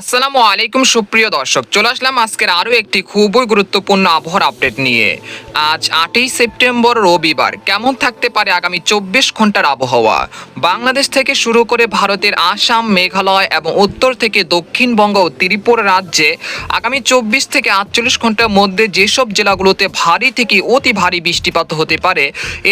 আসসালামু আলাইকুম, সুপ্রিয় দর্শক। চলে আসলাম আজকের আরও একটি খুবই গুরুত্বপূর্ণ আবহাওয়ার আপডেট নিয়ে। আজ আটই সেপ্টেম্বর রবিবার। কেমন থাকতে পারে আগামী চব্বিশ ঘণ্টার আবহাওয়া? বাংলাদেশ থেকে শুরু করে ভারতের আসাম, মেঘালয় এবং উত্তর থেকে দক্ষিণবঙ্গ ও ত্রিপুরা রাজ্যে আগামী চব্বিশ থেকে আটচল্লিশ ঘণ্টার মধ্যে যেসব জেলাগুলোতে ভারী থেকে অতি ভারী বৃষ্টিপাত হতে পারে,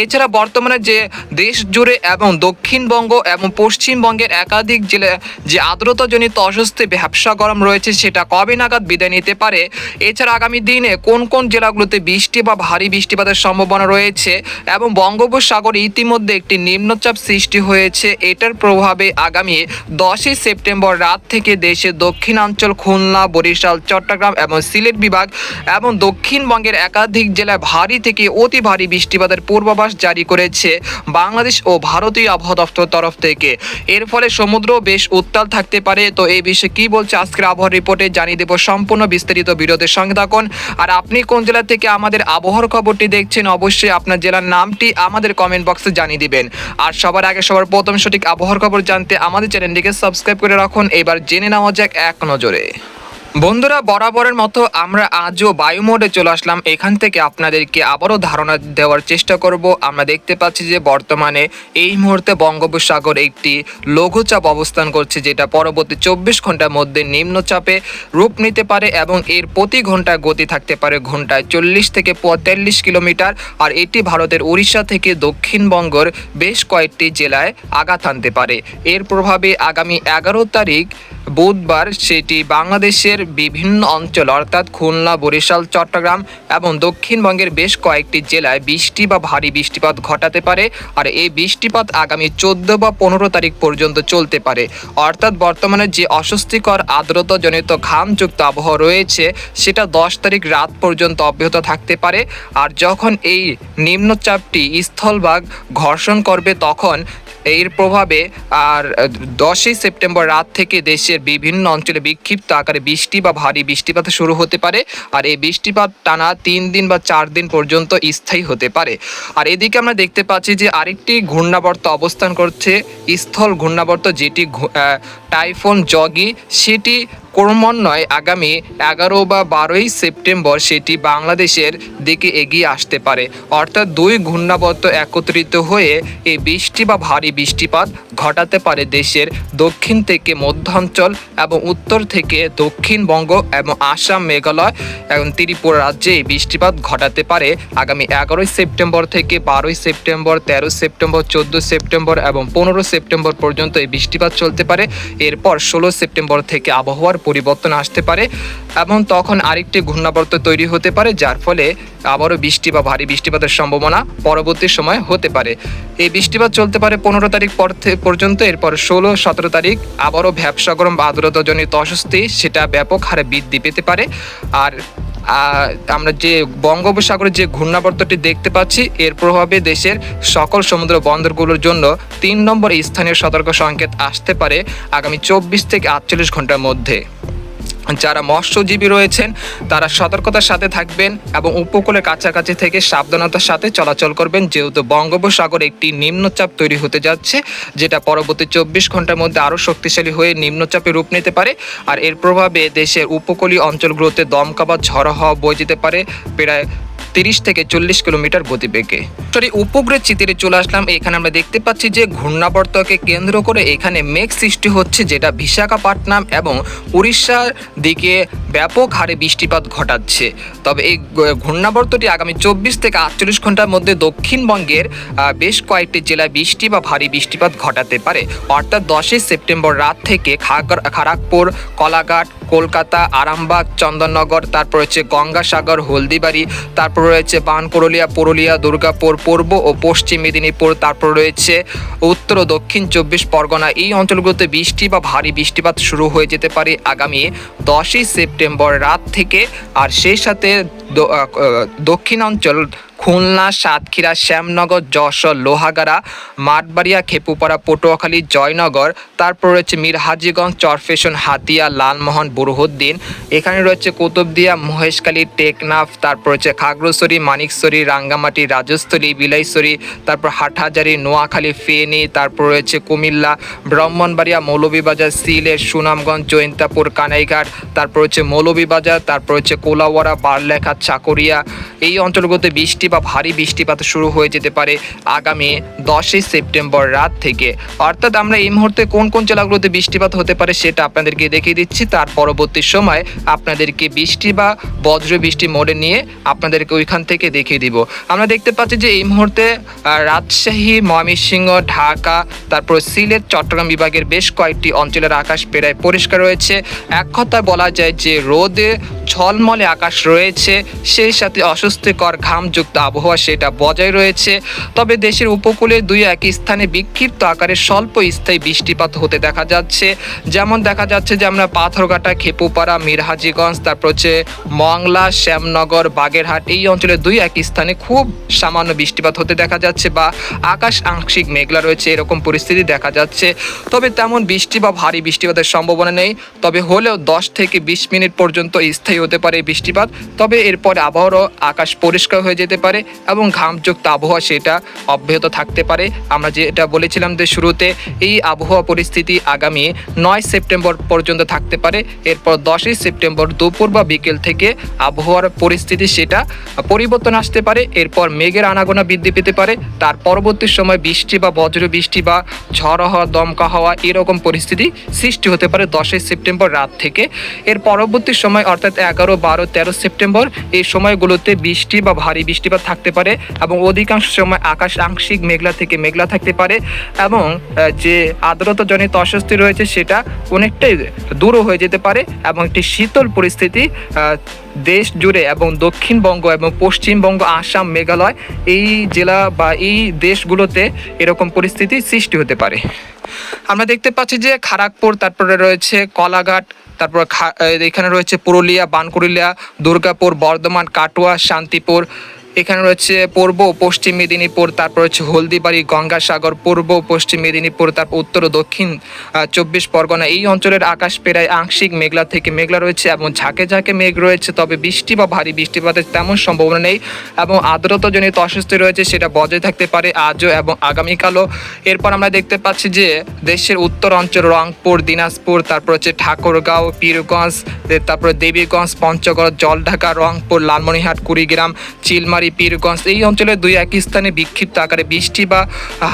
এছাড়া বর্তমানে যে দেশ জুড়ে এবং দক্ষিণবঙ্গ এবং পশ্চিমবঙ্গের একাধিক জেলা যে আর্দ্রতাজনিত অস্বস্তি ব্যবসা গরম রয়েছে সেটা কবে নাগাদ বিদায় নিতে পারে, এছাড়া আগামী দিনে কোন কোন জেলাগুলোতে বৃষ্টি বা ভারী বৃষ্টিপাতের সম্ভাবনা রয়েছে এবং বঙ্গোপসাগরে ইতিমধ্যে একটি নিম্নচাপ সৃষ্টি হয়েছে এটার প্রভাবে আগামী দশই সেপ্টেম্বর রাত থেকে দেশের দক্ষিণাঞ্চল, খুলনা, বরিশাল, চট্টগ্রাম এবং সিলেট বিভাগ এবং দক্ষিণবঙ্গের একাধিক জেলায় ভারী থেকে অতি ভারী বৃষ্টিপাতের পূর্বাভাস জারি করেছে বাংলাদেশ ও ভারতীয় আবহাওয়া দপ্তর তরফ থেকে। এর ফলে সমুদ্র বেশ উত্তাল থাকতে পারে। তো এই বিষয়ে কি বলছে আজকের আবহাওয়া রিপোর্টে জানিয়ে দেব সম্পূর্ণ বিস্তারিত বিরোধের সঙ্গে থাকুন। আর আপনি কোন জেলা থেকে আমাদের আবহাওয়ার খবরটি দেখছেন, অবশ্যই আপনার জেলার নামটি আমাদের কমেন্ট বক্সে জানিয়ে দিবেন। আর সবার আগে সবার প্রথম সঠিক আবহাওয়ার খবর জানতে আমাদের চ্যানেলটিকে সাবস্ক্রাইব করে রাখুন। এবার জেনে নেওয়া যাক এক নজরে। বন্ধুরা, বরাবরের মতো আমরা আজও বায়ু মোডে চলে আসলাম। এখান থেকে আপনাদেরকে আবারও ধারণা দেওয়ার চেষ্টা করব। আমরা দেখতে পাচ্ছি যে বর্তমানে এই মুহূর্তে বঙ্গোপসাগর একটি লঘুচাপ অবস্থান করছে, যেটা পরবর্তী চব্বিশ ঘণ্টার মধ্যে নিম্নচাপে রূপ নিতে পারে এবং এর প্রতি ঘন্টায় গতি থাকতে পারে ঘন্টায় চল্লিশ থেকে পঁয়তাল্লিশ কিলোমিটার। আর এটি ভারতের উড়িষ্যা থেকে দক্ষিণবঙ্গর বেশ কয়েকটি জেলায় আঘাত আনতে পারে। এর প্রভাবে আগামী এগারো তারিখ বুধবার সেটি বাংলাদেশের বিভিন্ন অঞ্চল, অর্থাৎ খুলনা, বরিশাল, চট্টগ্রাম এবং দক্ষিণবঙ্গের বেশ কয়েকটি জেলায় বৃষ্টি বা ভারী বৃষ্টিপাত ঘটাতে পারে আর এই বৃষ্টিপাত আগামী চোদ্দ বা পনেরো তারিখ পর্যন্ত চলতে পারে। অর্থাৎ বর্তমানে যে অস্বস্তিকর, আর্দ্রতাজনিত, ঘামযুক্ত আবহাওয়া রয়েছে, সেটা দশ তারিখ রাত পর্যন্ত অব্যাহত থাকতে পারে আর যখন এই নিম্নচাপটি স্থলভাগ ঘর্ষণ করবে, তখন এর প্রভাবে আর দশই সেপ্টেম্বর রাত থেকে দেশের বিভিন্ন অঞ্চলে বিক্ষিপ্ত আকারে বৃষ্টি বা ভারী বৃষ্টিপাত শুরু হতে পারে, আর এই বৃষ্টিপাত টানা তিন দিন বা চার দিন পর্যন্ত স্থায়ী হতে পারে। আর এদিকে আমরা দেখতে পাচ্ছি যে আরেকটি ঘূর্ণাবর্ত অবস্থান করছে, স্থল ঘূর্ণাবর্ত যেটি টাইফোন, জগি, সেটি ক্রমান্বয়ে আগামী এগারো বা বারোই সেপ্টেম্বর সেটি বাংলাদেশের দিকে এগিয়ে আসতে পারে। অর্থাৎ দুই ঘূর্ণাবর্ত একত্রিত হয়ে এই বৃষ্টি বা ভারী বৃষ্টিপাত ঘটাতে পারে দেশের দক্ষিণ থেকে মধ্যাঞ্চল এবং উত্তর থেকে দক্ষিণবঙ্গ এবং আসাম, মেঘালয় এবং ত্রিপুরা রাজ্যে এই বৃষ্টিপাত ঘটাতে পারে আগামী এগারোই সেপ্টেম্বর থেকে বারোই সেপ্টেম্বর তেরো সেপ্টেম্বর, চোদ্দ সেপ্টেম্বর এবং পনেরো সেপ্টেম্বর পর্যন্ত এই বৃষ্টিপাত চলতে পারে। এরপর ষোলো সেপ্টেম্বর থেকে আবহাওয়ার পরিবর্তন আসতে পারে এবং তখন আরেকটি ঘূর্ণাবর্ত তৈরি হতে পারে, যার ফলে আবারও বৃষ্টি বা ভারী বৃষ্টিপাতের সম্ভাবনা পরবর্তী সময় হতে পারে। এই বৃষ্টিপাত চলতে পারে পনেরো তারিখ পর পর্যন্ত, এরপর ষোলো, সতেরো তারিখ আবারও ব্যবসা গরম বা আর্দ্রতাজনিত অস্বস্তি, সেটা ব্যাপক হারে বৃদ্ধি পেতে পারে। আর আমরা যে বঙ্গোপসাগরে যে ঘূর্ণাবর্তটি দেখতে পাচ্ছি, এর প্রভাবে দেশের সকল সমুদ্র বন্দরগুলোর জন্য তিন নম্বর স্থানীয় সতর্ক সংকেত আসতে পারে আগামী চব্বিশ থেকে আটচল্লিশ ঘণ্টার মধ্যে। যারা মৎস্যজীবী রয়েছেন, তারা সতর্কতার সাথে থাকবেন এবং উপকূলের কাছাকাছি থেকে সাবধানতার সাথে চলাচল করবেন। যেহেতু বঙ্গোপসাগর একটি নিম্নচাপ তৈরি হতে যাচ্ছে, যেটা পরবর্তী চব্বিশ ঘণ্টার মধ্যে আরও শক্তিশালী হয়ে নিম্নচাপে রূপ নিতে পারে আর এর প্রভাবে দেশের উপকূলীয় অঞ্চলগুলোতে দমকা বা ঝড়ো হওয়া বয়ে যেতে পারে। প্রায় তিরিশ থেকে চল্লিশ কিলোমিটার গতিবেগে। সরি উপগ্রহের চিতিরে চলে আসলাম। এখানে আমরা দেখতে পাচ্ছি যে ঘূর্ণাবর্তকে কেন্দ্র করে এখানে মেঘ সৃষ্টি হচ্ছে, যেটা বিশাখাপাট্টনাম এবং উড়িষ্যার দিকে ব্যাপক হারে বৃষ্টিপাত ঘটাচ্ছে। তবে এই ঘূর্ণাবর্তটি আগামী চব্বিশ থেকে আটচল্লিশ ঘণ্টার মধ্যে দক্ষিণবঙ্গের বেশ কয়েকটি জেলায় বৃষ্টি বা ভারী বৃষ্টিপাত ঘটাতে পারে। অর্থাৎ দশই সেপ্টেম্বর রাত থেকে খাগর- খড়গপুর কলাঘাট কলকাতা, আরামবাগ, চন্দননগর, তারপর রয়েছে গঙ্গাসাগর, হলদিবাড়ি, তারপর রয়েছে বানকরলিয়া পুরুলিয়া, দুর্গাপুর, পূর্ব ও পশ্চিম মেদিনীপুর, তারপর রয়েছে উত্তর ও দক্ষিণ চব্বিশ পরগনা। এই অঞ্চলগুলোতে বৃষ্টি বা ভারী বৃষ্টিপাত শুরু হয়ে যেতে পারে আগামী দশই সেপ্টেম্বর রাত থেকে। আর সেই সাথে দক্ষিণাঞ্চল খুলনা, সাতক্ষীরা, শ্যামনগর, যশোর, লোহাগাড়া, মাঠবাড়িয়া, খেপুপাড়া, পটুয়াখালী, জয়নগর, তারপর রয়েছে মিরহাজিগঞ্জ, চরফেশন, হাতিয়া, লালমোহন, বুরহুদ্দিন, এখানে রয়েছে কুতুবদিয়া, মহেশখালী, টেকনাফ, তারপর রয়েছে খাগড়াছড়ি, মানিকছড়ি, রাঙ্গামাটি, রাজস্থলী, বিলাইছড়ি, তারপর হাটহাজারি, নোয়াখালী, ফেনী, তারপর রয়েছে কুমিল্লা, ব্রাহ্মণবাড়িয়া, মৌলভীবাজার, সিলেট, সুনামগঞ্জ, জৈন্তাপুর, কানাইঘাট, তারপর হচ্ছে মৌলভীবাজার, তারপর হচ্ছে কোলাওয়াড়া, বারলেখা, চাকরিয়া। এই অঞ্চলগুলোতে বৃষ্টি বা ভারী বৃষ্টিপাত শুরু হয়ে যেতে পারে আগামী দশই সেপ্টেম্বর রাত থেকে। অর্থাৎ আমরা এই মুহূর্তে কোন কোন জেলাগুলোতে বৃষ্টিপাত হতে পারে সেটা আপনাদেরকে দেখিয়ে দিচ্ছি। তার পরবর্তী সময় আপনাদেরকে বৃষ্টি বা বজ্র বৃষ্টি মোড়ে নিয়ে আপনাদেরকে ওইখান থেকে দেখিয়ে দিব। আমরা দেখতে পাচ্ছি যে এই মুহূর্তে রাজশাহী, ময়মনসিংহ, ঢাকা, তারপর সিলেট, চট্টগ্রাম বিভাগের বেশ কয়েকটি অঞ্চলের আকাশ প্রায় পরিষ্কার রয়েছে। এক কথায় বলা যায় যে রোদে ঝলমলে আকাশ রয়েছে। সেই সাথে অস্বস্তিকর ঘামযুক্ত আবহাওয়া সেটা বজায় রয়েছে। তবে দেশের উপকূলে দুই এক স্থানে বিক্ষিপ্ত আকারে স্বল্প স্থায়ী বৃষ্টিপাত হতে দেখা যাচ্ছে। যেমন দেখা যাচ্ছে যে আমরা পাথরঘাটা, খেপুপাড়া, মিরহাজিগঞ্জ, তারপর হচ্ছে মংলা, শ্যামনগর, বাগেরহাট এই অঞ্চলে দুই এক স্থানে খুব সামান্য বৃষ্টিপাত হতে দেখা যাচ্ছে বা আকাশ আংশিক মেঘলা রয়েছে এরকম পরিস্থিতি দেখা যাচ্ছে। তবে তেমন বৃষ্টি বা ভারী বৃষ্টিপাতের সম্ভাবনা নেই। তবে হলেও দশ থেকে বিশ মিনিট পর্যন্ত স্থায়ী হতে পারে বৃষ্টিপাত। তবে এরপরে আবহাওয়ারও আকাশ পরিষ্কার হয়ে যেতে পারে। এবং ঘামযুক্ত আবহাওয়া সেটা অব্যাহত থাকতে পারে। আমরা যেটা বলেছিলাম যে শুরুতে এই আবহাওয়া পরিস্থিতি আগামী নয় সেপ্টেম্বর পর্যন্ত থাকতে পারে। এরপর দশই সেপ্টেম্বর দুপুর বা বিকেল থেকে আবহাওয়ার পরিস্থিতি সেটা পরিবর্তন আসতে পারে। এরপর মেঘের আনাগোনা বৃদ্ধি পেতে পারে। তার পরবর্তী সময় বৃষ্টি বা বজ্র বৃষ্টি বা ঝড় হওয়া, দমকা হওয়া এরকম পরিস্থিতি সৃষ্টি হতে পারে দশই সেপ্টেম্বর রাত থেকে। এর পরবর্তী সময় অর্থাৎ এগারো, বারো, তেরো সেপ্টেম্বর এই সময়গুলোতে বৃষ্টি বা ভারী বৃষ্টিপাত থাকতে পারে এবং অধিকাংশ সময় আকাশ আংশিক মেঘলা থেকে মেঘলা থাকতে পারে এবং যে আর্দ্রতাজনিত অস্বস্তি রয়েছে সেটা অনেকটাই দূরও হয়ে যেতে পারে এবং একটি শীতল পরিস্থিতি দেশ জুড়ে এবং দক্ষিণবঙ্গ এবং পশ্চিমবঙ্গ, আসাম, মেঘালয় এই জেলা বা এই দেশগুলোতে এরকম পরিস্থিতি সৃষ্টি হতে পারে। আমরা দেখতে পাচ্ছি যে খড়গপুর তারপরে রয়েছে কলাঘাট, তারপর এখানে রয়েছে পুরুলিয়া, বানকুড়িয়া, দুর্গাপুর, বর্ধমান, কাটোয়া, শান্তিপুর এখানে রয়েছে পূর্ব পশ্চিম মেদিনীপুর, তারপর হচ্ছে হলদিবাড়ি, গঙ্গাসাগর, পূর্ব পশ্চিম মেদিনীপুর, তারপর উত্তর ও দক্ষিণ চব্বিশ পরগনা। এই অঞ্চলের আকাশ প্রায় আংশিক মেঘলা থেকে মেঘলা রয়েছে এবং ঝাঁকে ঝাঁকে মেঘ রয়েছে, তবে বৃষ্টি বা ভারী বৃষ্টিপাতের তেমন সম্ভাবনা নেই এবং আর্দ্রতাজনিত অস্বস্তি রয়েছে সেটা বজায় থাকতে পারে আজও এবং আগামীকালও। এরপর আমরা দেখতে পাচ্ছি যে দেশের উত্তর অঞ্চল রংপুর, দিনাজপুর, তারপর হচ্ছে ঠাকুরগাঁও, পীরগঞ্জ, তারপরে দেবীগঞ্জ, পঞ্চগড়, জলঢাকা, রংপুর, লালমনিরহাট, কুড়িগ্রাম, চিলমারি পীরগঞ্জ। এই অঞ্চলে দুই এক স্থানে বিক্ষিপ্ত আকারে বৃষ্টি বা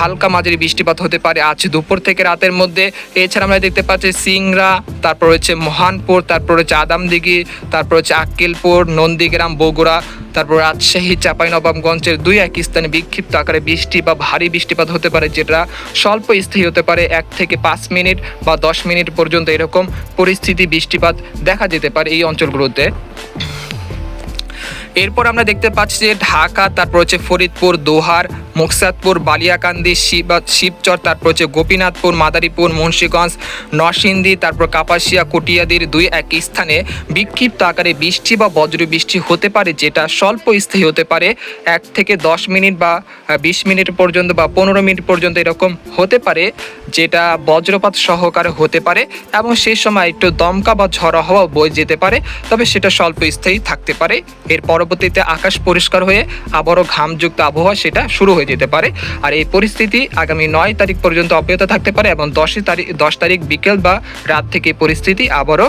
হালকা মাঝারি বৃষ্টিপাত হতে পারে। আজ দুপুর থেকে রাতের মধ্যে এছাড়া আমরা দেখতে পাচ্ছি সিংরা তারপর হচ্ছে মহানপুর, তারপর হচ্ছে আদামদিঘি, তারপর হচ্ছে আক্কেলপুর, নন্দীগ্রাম, বগুড়া, তারপর রাজশাহী, চাঁপাইনবাবগঞ্জের দুই এক স্থানে বিক্ষিপ্ত আকারে বৃষ্টি বা ভারী বৃষ্টিপাত হতে পারে, যেটা স্বল্প স্থায়ী হতে পারে এক থেকে পাঁচ মিনিট বা দশ মিনিট পর্যন্ত এরকম পরিস্থিতি বৃষ্টিপাত দেখা যেতে পারে এই অঞ্চলগুলোতে। এরপর আমরা দেখতে পাচ্ছি যে ঢাকা তারপর হচ্ছে ফরিদপুর দোহার মুকসাদপুর, বালিয়াকান্দি, শিব শিবচর, তারপর হচ্ছে গোপীনাথপুর, মাদারীপুর, মুন্সীগঞ্জ, নরসিংদী, তারপর কাপাসিয়া, কটিয়াদির দুই এক স্থানে বিক্ষিপ্ত আকারে বৃষ্টি বা বজ্র বৃষ্টি হতে পারে, যেটা স্বল্প স্থায়ী হতে পারে। এক থেকে দশ মিনিট বা বিশ মিনিট পর্যন্ত বা পনেরো মিনিট পর্যন্ত এরকম হতে পারে, যেটা বজ্রপাত সহকারে হতে পারে এবং সেই সময় একটু দমকা বা ঝড় হওয়া বয়ে যেতে পারে, তবে সেটা স্বল্প স্থায়ী থাকতে পারে। এর পরবর্তীতে আকাশ পরিষ্কার হয়ে আবারও ঘামযুক্ত আবহাওয়া সেটা শুরু হয়ে যেতে পারে। আর এই পরিস্থিতি আগামী নয় তারিখ পর্যন্ত অব্যাহত থাকতে পারে এবং দশই তারিখ দশ তারিখ বিকেল বা রাত থেকে পরিস্থিতি আবারও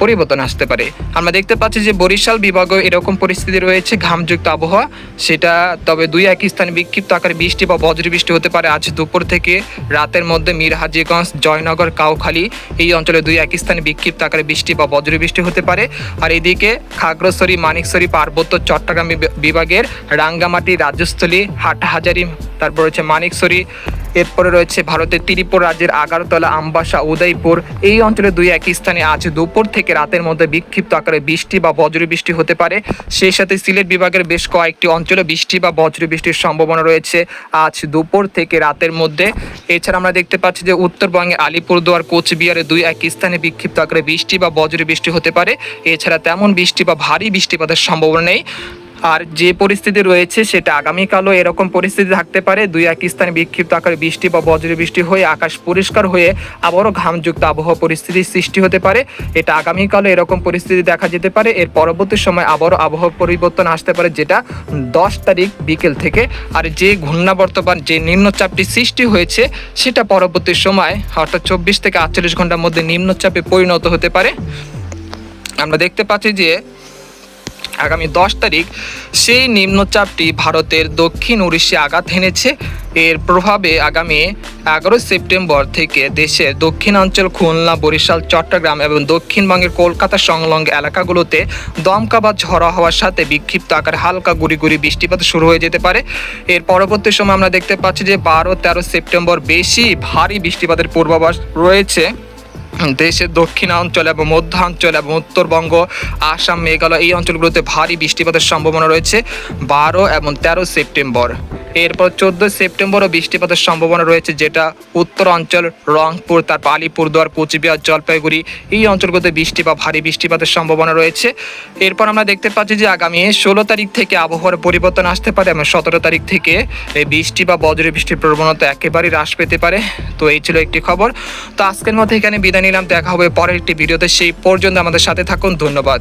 পরিবর্তন আসতে পারে। আমরা দেখতে পাচ্ছি যে বরিশাল বিভাগও এরকম পরিস্থিতি রয়েছে, ঘামযুক্ত আবহাওয়া। সেটা তবে দুই এক স্থানে বিক্ষিপ্ত আকারে বৃষ্টি বা বজ্র বৃষ্টি হতে পারে। আজ দুপুর থেকে রাতের মধ্যে মিরহাজিগঞ্জ, জয়নগর, কাউখালী এই অঞ্চলে দুই এক স্থানে বিক্ষিপ্ত আকারে বৃষ্টি বা বজ্র বৃষ্টি হতে পারে। আর এদিকে খাগড়াছড়ি, মানিকছড়ি, পার্বত্য, চট্টগ্রাম বিভাগের রাঙ্গামাটি, রাজস্থলী, হাটহাজারি তারপর রয়েছে মানিকসরি এরপরে রয়েছে ভারতের ত্রিপুরা রাজ্যের আগারতলা আমবাসা উদয়পুর। এই অঞ্চলে দুই এক স্থানে আজ দুপুর থেকে রাতের মধ্যে বিক্ষিপ্ত আকারে বৃষ্টি বা বজ্র বৃষ্টি হতে পারে। সেই সাথে সিলেট বিভাগের বেশ কয়েকটি অঞ্চলে বৃষ্টি বা বজ্র বৃষ্টির সম্ভাবনা রয়েছে আজ দুপুর থেকে রাতের মধ্যে। এছাড়া আমরা দেখতে পাচ্ছি যে উত্তরবঙ্গে আলিপুরদুয়ার, কোচবিহারে দুই এক স্থানে বিক্ষিপ্ত আকারে বৃষ্টি বা বজ্র বৃষ্টি হতে পারে। এছাড়া তেমন বৃষ্টি বা ভারী বৃষ্টিপাতের সম্ভাবনা নেই। আর যে পরিস্থিতি রয়েছে সেটা আগামীকালও এরকম পরিস্থিতি থাকতে পারে। দুই এক স্থানে বিক্ষিপ্ত আকারে বৃষ্টি বা বজ্র বৃষ্টি হয়ে আকাশ পরিষ্কার হয়ে আবারও ঘামযুক্ত আবহাওয়া পরিস্থিতির সৃষ্টি হতে পারে। এটা আগামীকালও এরকম পরিস্থিতি দেখা যেতে পারে। এর পরবর্তী সময় আবারও আবহাওয়া পরিবর্তন আসতে পারে যেটা দশ তারিখ বিকেল থেকে। আর যে ঘূর্ণাবর্তমান, যে নিম্নচাপটি সৃষ্টি হয়েছে সেটা পরবর্তী সময় অর্থাৎ চব্বিশ থেকে আটচল্লিশ ঘণ্টার মধ্যে নিম্নচাপে পরিণত হতে পারে। আমরা দেখতে পাচ্ছি যে আগামী দশ তারিখ সেই নিম্নচাপটি ভারতের দক্ষিণ উড়িষ্যে আঘাত হেনেছে। এর প্রভাবে আগামী এগারো সেপ্টেম্বর থেকে দেশের দক্ষিণাঞ্চল, খুলনা, বরিশাল, চট্টগ্রাম এবং দক্ষিণবঙ্গের কলকাতা সংলগ্ন এলাকাগুলোতে দমকা বা ঝড়ো হওয়ার সাথে বিক্ষিপ্ত আকারে হালকা গুড়ি গুড়ি বৃষ্টিপাত শুরু হয়ে যেতে পারে। এর পরবর্তী সময় আমরা দেখতে পাচ্ছি যে বারো তেরো সেপ্টেম্বর বেশি ভারী বৃষ্টিপাতের পূর্বাভাস রয়েছে। দেশের দক্ষিণাঞ্চল এবং মধ্যাঞ্চল এবং উত্তরবঙ্গ, আসাম, মেঘালয় এই অঞ্চলগুলোতে ভারী বৃষ্টিপাতের সম্ভাবনা রয়েছে বারো এবং তেরো সেপ্টেম্বর। এরপর চোদ্দ সেপ্টেম্বরও বৃষ্টিপাতের সম্ভাবনা রয়েছে যেটা উত্তর অঞ্চল রংপুর তারপর আলিপুরদুয়ার কোচবিহার, জলপাইগুড়ি এই অঞ্চলগুলোতে বৃষ্টি বা ভারী বৃষ্টিপাতের সম্ভাবনা রয়েছে। এরপর আমরা দেখতে পাচ্ছি যে আগামী ষোলো তারিখ থেকে আবহাওয়ার পরিবর্তন আসতে পারে এবং সতেরো তারিখ থেকে এই বৃষ্টি বা বজ্র বৃষ্টির প্রবণতা একেবারেই হ্রাস পেতে পারে। তো এই ছিল একটি খবর। তো আজকের মধ্যে এখানে বিদায় নিলাম দেখা হবে পরের একটি ভিডিওতে। সেই পর্যন্ত আমাদের সাথে থাকুন ধন্যবাদ।